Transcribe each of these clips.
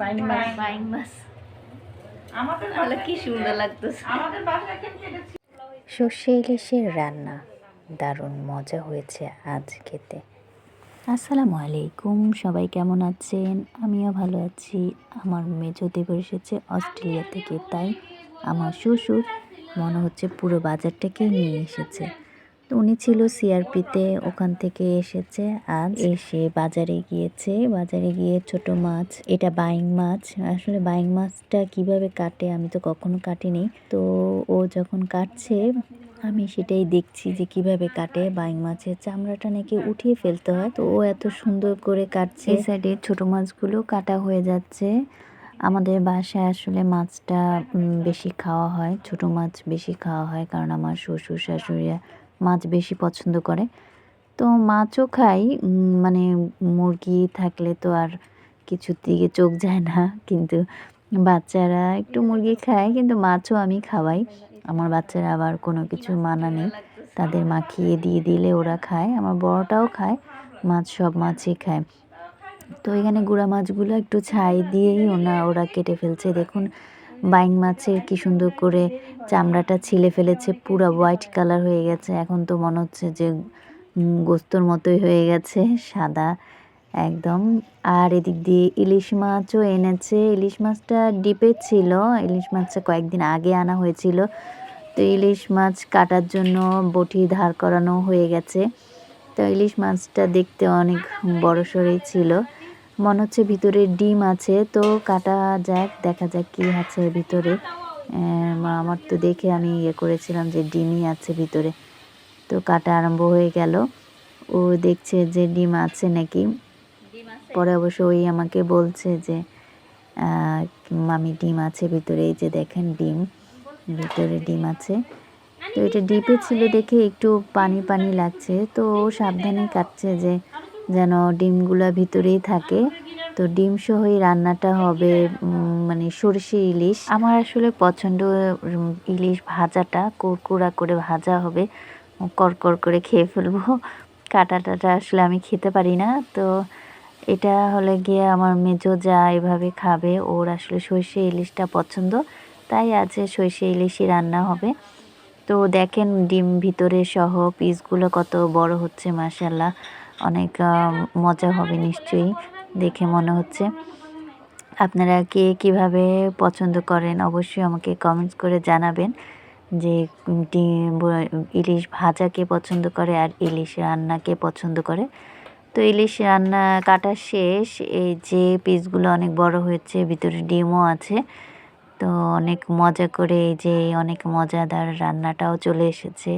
Buying মাছ buying. মাছ আমাদের তাহলে কি সুন্দর লাগতেছে। আমাদের বাসায় কিন্তু সর্ষে ইলিশের রান্না। দারুণ মজা হয়েছে আজ খেতে। আসসালামু আলাইকুম সবাই কেমন আছেন? আমিও ভালো আছি। আমার মেজো দেবর এসেছে অস্ট্রেলিয়া থেকে তাই আমার শ্বশুর মনে হচ্ছে পুরো বাজারটাকে নিয়ে এসেছে। উনি ছিল সিআরপিতে ওখান থেকে এসেছে। আজ এসে বাজারে গিয়েছে। বাজারে গিয়ে ছোট মাছ, এটা বাইং মাছ। আসলে বাইং মাছটা কীভাবে কাটে আমি তো কখনো কাটিনি। তো ও যখন কাটছে, আমি সেটাই দেখছি যে কীভাবে কাটে বাইং মাছের চামড়াটা নাকি উঠিয়ে ফেলতে হয়। তো ও এত সুন্দর করে কাটছে। এই সাইডে ছোট মাছগুলো কাটা হয়ে যাচ্ছে। আমাদের বাসায় আসলে মাছটা বেশি খাওয়া হয়। ছোট মাছ বেশি খাওয়া হয় কারণ আমার শ্বশুর শাশুড়িরা মাছ বেশি পছন্দ করে। তো মাছও খাই মানে মুরগি থাকলে তো আর কিছুর দিকে চোখ যায় না। কিন্তু বাচ্চারা একটু মুরগি খায়, কিন্তু মাছও আমি খাওয়াই। আমার বাচ্চারা আবার কোনো কিছু মানা নেই। তাদের মাখিয়ে দিয়ে দিলে ওরা খায়, আমার বড়টাও খায়, মাছ সব মাছই খায়। তো এখানে গুঁড়া মাছগুলো একটু ছাই দিয়েই ওনা, ওরা কেটে ফেলছে। দেখুন বাইং মাছের কি সুন্দর করে চামড়াটা ছিলে ফেলেছে, পুরো হোয়াইট কালার হয়ে গেছে। এখন তো মনে হচ্ছে যে গোস্তর মতোই হয়ে গেছে, সাদা একদম। আর এদিক দিয়ে ইলিশ মাছও এনেছে। ইলিশ মাছটা ডিপে ছিল, ইলিশ মাছটা কয়েকদিন আগে আনা হয়েছিল। তো ইলিশ মাছ কাটার জন্য বটি ধার করানো হয়ে গেছে। তো ইলিশ মাছটা দেখতে অনেক বড় সড়ই ছিল। মনে হচ্ছে ভিতরে ডিম আছে, তো কাটা যাক, দেখা যাক কি আছে ভিতরে। আমার তো দেখে আমি ইয়ে করেছিলাম যে ডিমই আছে ভিতরে। তো কাটা আরম্ভ হয়ে গেল। ও দেখছে যে ডিম আছে নাকি। পরে অবশ্য ওই আমাকে বলছে যে মামি ডিম আছে ভিতরে, এই যে দেখেন ডিম। ভিতরে ডিম আছে। তো এটা ডিপে ছিল দেখে একটু পানি পানি লাগছে। তো সাবধানে কাটছে যে যেন ডিমগুলা ভিতরেই থাকে। তো ডিম সহই রান্নাটা হবে মানে সরষে ইলিশ। আমার আসলে পছন্দ ইলিশ ভাজাটা কুরকুরা করে ভাজা হবে। করকর করে খেয়ে ফেলব। কাটা টাটা আসলে আমি খেতে পারি না। তো এটা হলে গিয়ে আমার মেজো যা এভাবে খাবে, ওর আসলে সর্ষে ইলিশটা পছন্দ। তাই আছে সর্ষে ইলিশই রান্না হবে। তো দেখেন ডিম ভিতরে সহ পিসগুলো কত বড় হচ্ছে মাসাল্লাহ অনেক মজা হবে নিশ্চয়ই, দেখে মনে হচ্ছে। আপনারা কে কীভাবে পছন্দ করেন অবশ্যই আমাকে কমেন্টস করে জানাবেন যে ইলিশ ভাজা কে পছন্দ করে আর ইলিশ রান্না কে পছন্দ করে। তো ইলিশ রান্না কাটা শেষ, এই যে পিসগুলো অনেক বড় হয়েছে, ভিতরে ডিমও আছে। তো অনেক মজা করে এই যে অনেক মজাদার রান্নাটাও চলে এসেছে।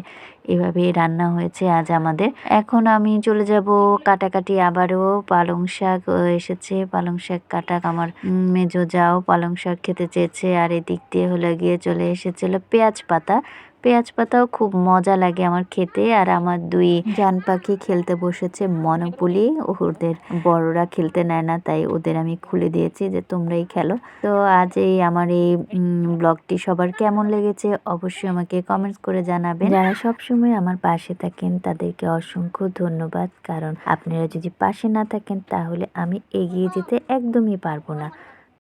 এভাবেই রান্না হয়েছে আজ আমাদের। এখন আমি চলে যাব কাটাকাটি আবারও। পালং শাক এসেছে। পালং শাক কাটা আমার মেজো যাও। পালং শাক খেতে চেয়েছে। আর এদিক দিয়ে হলে গিয়ে চলে এসেছিল পেঁয়াজ পাতা। পেঁয়াজ পাতাও খুব মজা লাগে আমার খেতে। আর আমার দুই জান পাখি খেলতে বসেছে মনোপুলি। ওদের বড়রা খেলতে নেয় না, তাই ওদের আমি খুলে দিয়েছি যে তোমরাই খেলো। তো আজ এই আমার এই ব্লগটি সবার কেমন লেগেছে অবশ্যই আমাকে কমেন্টস করে জানাবেন। যারা সবসময় আমার পাশে থাকেন, তাদেরকে অসংখ্য ধন্যবাদ। কারণ আপনারা যদি পাশে না থাকেন, তাহলে আমি এগিয়ে যেতে একদমই পারব না।